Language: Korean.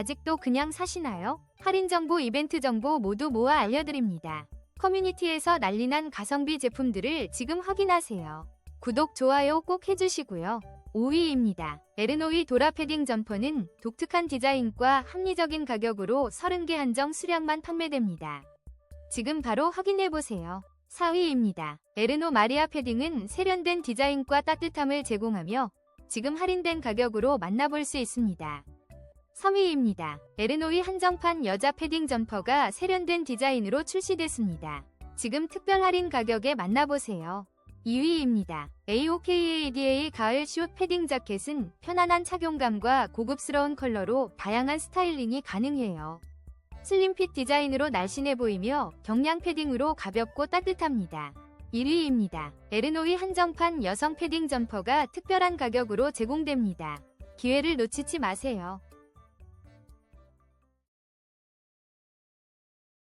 아직도 그냥 사시나요? 할인 정보, 이벤트 정보 모두 모아 알려드립니다. 커뮤니티에서 난리난 가성비 제품들을 지금 확인하세요. 구독, 좋아요 꼭 해주시고요. 5위입니다. 에르노이 도라 패딩 점퍼는 독특한 디자인과 합리적인 가격으로 30개 한정 수량만 판매됩니다. 지금 바로 확인해보세요. 4위입니다. 에르노 마리아 패딩은 세련된 디자인과 따뜻함을 제공하며 지금 할인된 가격으로 만나볼 수 있습니다. 3위입니다. 에르노이 한정판 여자 패딩 점퍼가 세련된 디자인으로 출시됐습니다. 지금 특별 할인 가격에 만나보세요. 2위입니다. AOKADA 가을 숏 패딩 자켓은 편안한 착용감과 고급스러운 컬러로 다양한 스타일링이 가능해요. 슬림핏 디자인으로 날씬해 보이며 경량 패딩으로 가볍고 따뜻합니다. 1위입니다. 에르노이 한정판 여성 패딩 점퍼가 특별한 가격으로 제공됩니다. 기회를 놓치지 마세요.